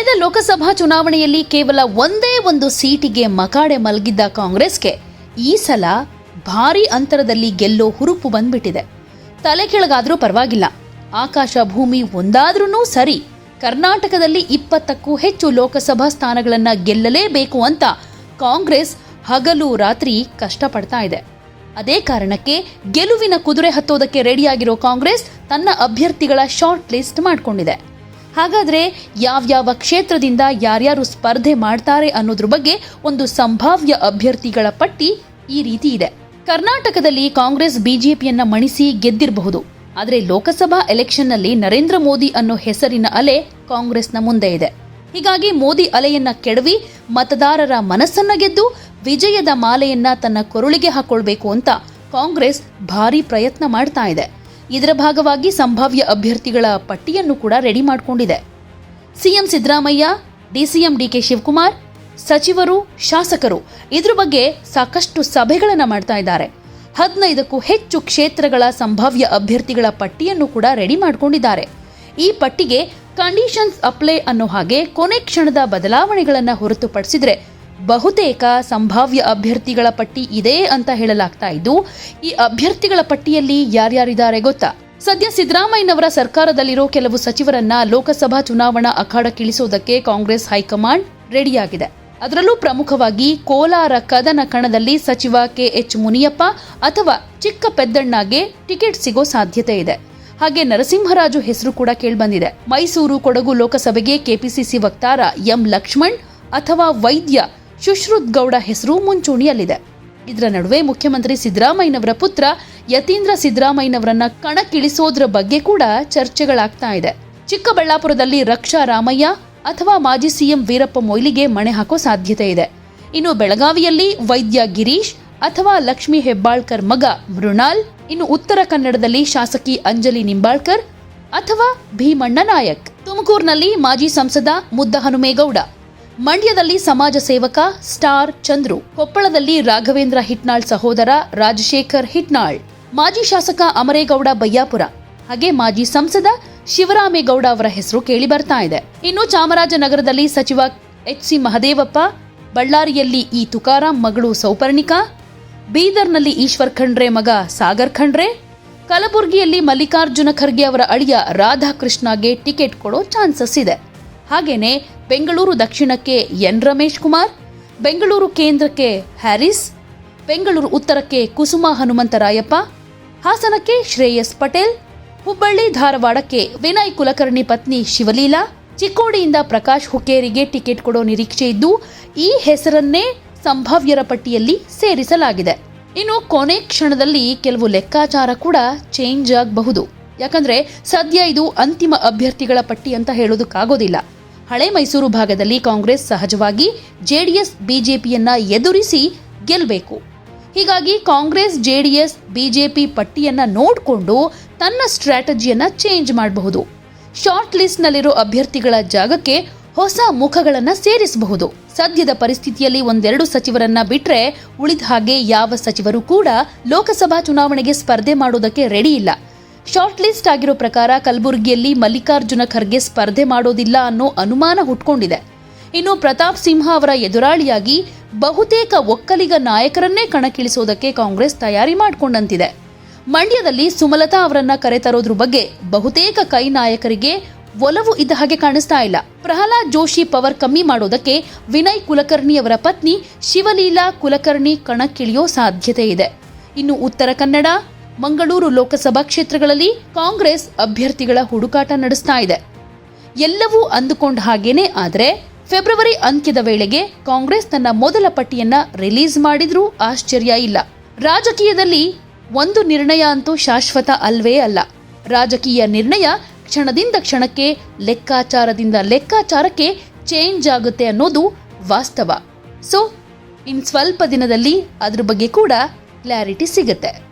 ಕಳೆದ ಲೋಕಸಭಾ ಚುನಾವಣೆಯಲ್ಲಿ ಕೇವಲ ಒಂದೇ ಒಂದು ಸೀಟಿಗೆ ಮಕಾಡೆ ಮಲಗಿದ್ದ ಕಾಂಗ್ರೆಸ್ಗೆ ಈ ಸಲ ಭಾರೀ ಅಂತರದಲ್ಲಿ ಗೆಲ್ಲೋ ಹುರುಪು ಬಂದ್ಬಿಟ್ಟಿದೆ. ತಲೆ ಕೆಳಗಾದರೂ ಪರವಾಗಿಲ್ಲ. ಆಕಾಶ ಭೂಮಿ ಒಂದಾದ್ರೂ ಸರಿ. ಕರ್ನಾಟಕದಲ್ಲಿ ಇಪ್ಪತ್ತಕ್ಕೂ ಹೆಚ್ಚು ಲೋಕಸಭಾ ಸ್ಥಾನಗಳನ್ನು ಗೆಲ್ಲಲೇಬೇಕು ಅಂತ ಕಾಂಗ್ರೆಸ್ ಹಗಲು ರಾತ್ರಿ ಕಷ್ಟಪಡ್ತಾ ಇದೆ. ಅದೇ ಕಾರಣಕ್ಕೆ ಗೆಲುವಿನ ಕುದುರೆ ಹತ್ತೋದಕ್ಕೆ ರೆಡಿಯಾಗಿರೋ ಕಾಂಗ್ರೆಸ್ ತನ್ನ ಅಭ್ಯರ್ಥಿಗಳ ಶಾರ್ಟ್ ಲಿಸ್ಟ್ ಮಾಡಿಕೊಂಡಿದೆ. ಹಾಗಾದ್ರೆ ಯಾವ್ಯಾವ ಕ್ಷೇತ್ರದಿಂದ ಯಾರ್ಯಾರು ಸ್ಪರ್ಧೆ ಮಾಡ್ತಾರೆ ಅನ್ನೋದ್ರ ಬಗ್ಗೆ ಒಂದು ಸಂಭಾವ್ಯ ಅಭ್ಯರ್ಥಿಗಳ ಪಟ್ಟಿ ಈ ರೀತಿ ಇದೆ. ಕರ್ನಾಟಕದಲ್ಲಿ ಕಾಂಗ್ರೆಸ್, ಬಿಜೆಪಿಯನ್ನ ಮಣಿಸಿ ಗೆದ್ದಿರಬಹುದು. ಆದರೆ ಲೋಕಸಭಾ ಎಲೆಕ್ಷನ್ನಲ್ಲಿ ನರೇಂದ್ರ ಮೋದಿ ಅನ್ನೋ ಹೆಸರಿನ ಅಲೆ ಕಾಂಗ್ರೆಸ್ನ ಮುಂದೆ ಇದೆ. ಹೀಗಾಗಿ ಮೋದಿ ಅಲೆಯನ್ನ ಕೆಡವಿ ಮತದಾರರ ಮನಸ್ಸನ್ನ ಗೆದ್ದು ವಿಜಯದ ಮಾಲೆಯನ್ನ ತನ್ನ ಕೊರುಳಿಗೆ ಹಾಕೊಳ್ಬೇಕು ಅಂತ ಕಾಂಗ್ರೆಸ್ ಭಾರಿ ಪ್ರಯತ್ನ ಮಾಡ್ತಾ ಇದೆ. ಇದರ ಭಾಗವಾಗಿ ಸಂಭಾವ್ಯ ಅಭ್ಯರ್ಥಿಗಳ ಪಟ್ಟಿಯನ್ನು ಕೂಡ ರೆಡಿ ಮಾಡಿಕೊಂಡಿದೆ. CM Siddaramaiah, DCM DK Shivakumar, ಸಚಿವರು, ಶಾಸಕರು ಇದ್ರ ಬಗ್ಗೆ ಸಾಕಷ್ಟು ಸಭೆಗಳನ್ನು ಮಾಡ್ತಾ ಇದ್ದಾರೆ. ಹದಿನೈದಕ್ಕೂ ಹೆಚ್ಚು ಕ್ಷೇತ್ರಗಳ ಸಂಭಾವ್ಯ ಅಭ್ಯರ್ಥಿಗಳ ಪಟ್ಟಿಯನ್ನು ಕೂಡ ರೆಡಿ ಮಾಡಿಕೊಂಡಿದ್ದಾರೆ. ಈ ಪಟ್ಟಿಗೆ ಕಂಡೀಷನ್ಸ್ ಅಪ್ಲೈ ಅನ್ನೋ ಹಾಗೆ ಕೊನೆ ಕ್ಷಣದ ಬದಲಾವಣೆಗಳನ್ನು ಹೊರತುಪಡಿಸಿದ್ರೆ ಬಹುತೇಕ ಸಂಭಾವ್ಯ ಅಭ್ಯರ್ಥಿಗಳ ಪಟ್ಟಿ ಇದೆ ಅಂತ ಹೇಳಲಾಗ್ತಾ ಇದ್ದು, ಈ ಅಭ್ಯರ್ಥಿಗಳ ಪಟ್ಟಿಯಲ್ಲಿ ಯಾರ್ಯಾರಿದ್ದಾರೆ ಗೊತ್ತಾ? ಸದ್ಯ ಸಿದ್ದರಾಮಯ್ಯನವರ ಸರ್ಕಾರದಲ್ಲಿರೋ ಕೆಲವು ಸಚಿವರನ್ನ ಲೋಕಸಭಾ ಚುನಾವಣಾ ಅಖಾಡಕ್ಕಿಳಿಸೋದಕ್ಕೆ ಕಾಂಗ್ರೆಸ್ ಹೈಕಮಾಂಡ್ ರೆಡಿಯಾಗಿದೆ. ಅದರಲ್ಲೂ ಪ್ರಮುಖವಾಗಿ ಕೋಲಾರ ಕದನ ಕಣದಲ್ಲಿ ಸಚಿವ ಕೆ ಎಚ್ ಮುನಿಯಪ್ಪ ಅಥವಾ ಚಿಕ್ಕ ಪೆದ್ದಣ್ಣಗೆ ಟಿಕೆಟ್ ಸಿಗೋ ಸಾಧ್ಯತೆ ಇದೆ. ಹಾಗೆ ನರಸಿಂಹರಾಜು ಹೆಸರು ಕೂಡ ಕೇಳಿಬಂದಿದೆ. ಮೈಸೂರು ಕೊಡಗು ಲೋಕಸಭೆಗೆ ಕೆಪಿಸಿಸಿ ವಕ್ತಾರ ಎಂ ಲಕ್ಷ್ಮಣ್ ಅಥವಾ ವೈದ್ಯ ಸುಶ್ರುತ್ ಗೌಡ ಹೆಸರು ಮುಂಚೂಣಿಯಲ್ಲಿದೆ. ಇದರ ನಡುವೆ ಮುಖ್ಯಮಂತ್ರಿ ಸಿದ್ದರಾಮಯ್ಯನವರ ಪುತ್ರ ಯತೀಂದ್ರ ಸಿದ್ದರಾಮಯ್ಯನವರನ್ನ ಕಣಕ್ಕಿಳಿಸೋದ್ರ ಬಗ್ಗೆ ಕೂಡ ಚರ್ಚೆಗಳಾಗ್ತಾ ಇದೆ. ಚಿಕ್ಕಬಳ್ಳಾಪುರದಲ್ಲಿ ರಕ್ಷಾ ರಾಮಯ್ಯ ಅಥವಾ ಮಾಜಿ ಸಿಎಂ ವೀರಪ್ಪ ಮೊಯ್ಲಿಗೆ ಮಣೆ ಹಾಕೋ ಸಾಧ್ಯತೆ ಇದೆ. ಇನ್ನು ಬೆಳಗಾವಿಯಲ್ಲಿ ವೈದ್ಯ ಗಿರೀಶ್ ಅಥವಾ ಲಕ್ಷ್ಮಿ ಹೆಬ್ಬಾಳ್ಕರ್ ಮಗ ಮೃಣಾಲ್, ಇನ್ನು ಉತ್ತರ ಕನ್ನಡದಲ್ಲಿ ಶಾಸಕಿ ಅಂಜಲಿ ನಿಂಬಾಳ್ಕರ್ ಅಥವಾ ಭೀಮಣ್ಣ ನಾಯಕ್. ತುಮಕೂರಿನಲ್ಲಿ ಮಾಜಿ ಸಂಸದ ಮುದ್ದ ಹನುಮೇಗೌಡ ಮಂಡ್ಯದಲ್ಲಿ ಸಮಾಜ ಸೇವಕ ಸ್ಟಾರ್ ಚಂದ್ರು. ಕೊಪ್ಪಳದಲ್ಲಿ ರಾಘವೇಂದ್ರ ಹಿಟ್ನಾಳ್ ಸಹೋದರ ರಾಜಶೇಖರ್ ಹಿಟ್ನಾಳ್. ಮಾಜಿ ಶಾಸಕ ಅಮರೇಗೌಡ ಬಯ್ಯಾಪುರ ಹಾಗೆ ಮಾಜಿ ಸಂಸದ ಶಿವರಾಮೇಗೌಡ ಅವರ ಹೆಸರು ಕೇಳಿ ಬರ್ತಾ ಇದೆ. ಇನ್ನು ಚಾಮರಾಜನಗರದಲ್ಲಿ ಸಚಿವ ಎಚ್ ಸಿ ಮಹದೇವಪ್ಪ, ಬಳ್ಳಾರಿಯಲ್ಲಿ ಈ ತುಕಾರಾಂ ಮಗಳು ಸೌಪರ್ಣಿಕಾ, ಬೀದರ್ನಲ್ಲಿ ಈಶ್ವರ್ ಖಂಡ್ರೆ ಮಗ ಸಾಗರ್ ಖಂಡ್ರೆ, ಕಲಬುರಗಿಯಲ್ಲಿ ಮಲ್ಲಿಕಾರ್ಜುನ ಖರ್ಗೆ ಅವರ ಅಳಿಯ ರಾಧಾಕೃಷ್ಣಗೆ ಟಿಕೆಟ್ ಕೊಡೋ ಚಾನ್ಸಸ್ ಇದೆ. ಹಾಗೇನೆ ಬೆಂಗಳೂರು ದಕ್ಷಿಣಕ್ಕೆ ಎನ್ ರಮೇಶ್ ಕುಮಾರ್, ಬೆಂಗಳೂರು ಕೇಂದ್ರಕ್ಕೆ ಹ್ಯಾರಿಸ್, ಬೆಂಗಳೂರು ಉತ್ತರಕ್ಕೆ ಕುಸುಮ ಹನುಮಂತರಾಯಪ್ಪ ಹಾಸನಕ್ಕೆ ಶ್ರೇಯಸ್ ಪಟೇಲ್, ಹುಬ್ಬಳ್ಳಿ ಧಾರವಾಡಕ್ಕೆ ವಿನಯ್ ಕುಲಕರ್ಣಿ ಪತ್ನಿ ಶಿವಲೀಲಾ, ಚಿಕ್ಕೋಡಿಯಿಂದ ಪ್ರಕಾಶ್ ಹುಕ್ಕೇರಿಗೆ ಟಿಕೆಟ್ ಕೊಡೋ ನಿರೀಕ್ಷೆ ಇದ್ದು ಈ ಹೆಸರನ್ನೇ ಸಂಭಾವ್ಯರ ಪಟ್ಟಿಯಲ್ಲಿ ಸೇರಿಸಲಾಗಿದೆ. ಇನ್ನು ಕೊನೆ ಕ್ಷಣದಲ್ಲಿ ಕೆಲವು ಲೆಕ್ಕಾಚಾರ ಕೂಡ ಚೇಂಜ್ ಆಗಬಹುದು. ಯಾಕಂದ್ರೆ ಸದ್ಯ ಇದು ಅಂತಿಮ ಅಭ್ಯರ್ಥಿಗಳ ಪಟ್ಟಿ ಅಂತ ಹೇಳೋದಕ್ಕಾಗೋದಿಲ್ಲ. ಹಳೆ ಮೈಸೂರು ಭಾಗದಲ್ಲಿ ಕಾಂಗ್ರೆಸ್ ಸಹಜವಾಗಿ ಜೆಡಿಎಸ್ ಬಿಜೆಪಿಯನ್ನ ಎದುರಿಸಿ ಗೆಲ್ಲಬೇಕು ಹೀಗಾಗಿ ಕಾಂಗ್ರೆಸ್, ಜೆಡಿಎಸ್, ಬಿಜೆಪಿ ಪಟ್ಟಿಯನ್ನ ನೋಡಿಕೊಂಡು ತನ್ನ ಸ್ಟ್ರಾಟಜಿಯನ್ನ ಚೇಂಜ್ ಮಾಡಬಹುದು. ಶಾರ್ಟ್ ಲಿಸ್ಟ್ನಲ್ಲಿರೋ ಅಭ್ಯರ್ಥಿಗಳ ಜಾಗಕ್ಕೆ ಹೊಸ ಮುಖಗಳನ್ನ ಸೇರಿಸಬಹುದು. ಸದ್ಯದ ಪರಿಸ್ಥಿತಿಯಲ್ಲಿ ಒಂದೆರಡು ಸಚಿವರನ್ನ ಬಿಟ್ರೆ ಉಳಿದ ಹಾಗೆ ಯಾವ ಸಚಿವರು ಕೂಡ ಲೋಕಸಭಾ ಚುನಾವಣೆಗೆ ಸ್ಪರ್ಧೆ ಮಾಡೋದಕ್ಕೆ ರೆಡಿ ಇಲ್ಲ. ಶಾರ್ಟ್ ಲಿಸ್ಟ್ ಆಗಿರೋ ಪ್ರಕಾರ ಕಲಬುರಗಿಯಲ್ಲಿ ಮಲ್ಲಿಕಾರ್ಜುನ ಖರ್ಗೆ ಸ್ಪರ್ಧೆ ಮಾಡೋದಿಲ್ಲ ಅನ್ನೋ ಅನುಮಾನ ಹುಟ್ಕೊಂಡಿದೆ. ಇನ್ನು ಪ್ರತಾಪ್ ಸಿಂಹ ಅವರ ಎದುರಾಳಿಯಾಗಿ ಬಹುತೇಕ ಒಕ್ಕಲಿಗ ನಾಯಕರನ್ನೇ ಕಣಕ್ಕಿಳಿಸೋದಕ್ಕೆ ಕಾಂಗ್ರೆಸ್ ತಯಾರಿ ಮಾಡಿಕೊಂಡಂತಿದೆ. ಮಂಡ್ಯದಲ್ಲಿ ಸುಮಲತಾ ಅವರನ್ನ ಕರೆತರೋದ್ರ ಬಗ್ಗೆ ಬಹುತೇಕ ಕೈ ನಾಯಕರಿಗೆ ಒಲವು ಇದ್ದ ಹಾಗೆ ಕಾಣಿಸ್ತಾ ಇಲ್ಲ. ಪ್ರಹ್ಲಾದ್ ಜೋಶಿ ಪವರ್ ಕಮ್ಮಿ ಮಾಡೋದಕ್ಕೆ ವಿನಯ್ ಕುಲಕರ್ಣಿ ಅವರ ಪತ್ನಿ ಶಿವಲೀಲಾ ಕುಲಕರ್ಣಿ ಕಣಕ್ಕಿಳಿಯೋ ಸಾಧ್ಯತೆ ಇದೆ. ಇನ್ನು ಉತ್ತರ ಕನ್ನಡ ಮಂಗಳೂರು ಲೋಕಸಭಾ ಕ್ಷೇತ್ರಗಳಲ್ಲಿ ಕಾಂಗ್ರೆಸ್ ಅಭ್ಯರ್ಥಿಗಳ ಹುಡುಕಾಟ ನಡೆಸ್ತಾ ಇದೆ. ಎಲ್ಲವೂ ಅಂದುಕೊಂಡ ಹಾಗೇನೆ ಆದರೆ ಫೆಬ್ರವರಿ ಅಂತ್ಯದ ವೇಳೆಗೆ ಕಾಂಗ್ರೆಸ್ ತನ್ನ ಮೊದಲ ಪಟ್ಟಿಯನ್ನ ರಿಲೀಸ್ ಮಾಡಿದ್ರೂ ಆಶ್ಚರ್ಯ ಇಲ್ಲ. ರಾಜಕೀಯದಲ್ಲಿ ಒಂದು ನಿರ್ಣಯ ಅಂತೂ ಶಾಶ್ವತ ಅಲ್ವೇ ಅಲ್ಲ. ರಾಜಕೀಯ ನಿರ್ಣಯ ಕ್ಷಣದಿಂದ ಕ್ಷಣಕ್ಕೆ, ಲೆಕ್ಕಾಚಾರದಿಂದ ಲೆಕ್ಕಾಚಾರಕ್ಕೆ ಚೇಂಜ್ ಆಗುತ್ತೆ ಅನ್ನೋದು ವಾಸ್ತವ. ಸೊ, ಇನ್ ಸ್ವಲ್ಪ ದಿನದಲ್ಲಿ ಅದ್ರ ಬಗ್ಗೆ ಕೂಡ ಕ್ಲಾರಿಟಿ ಸಿಗುತ್ತೆ.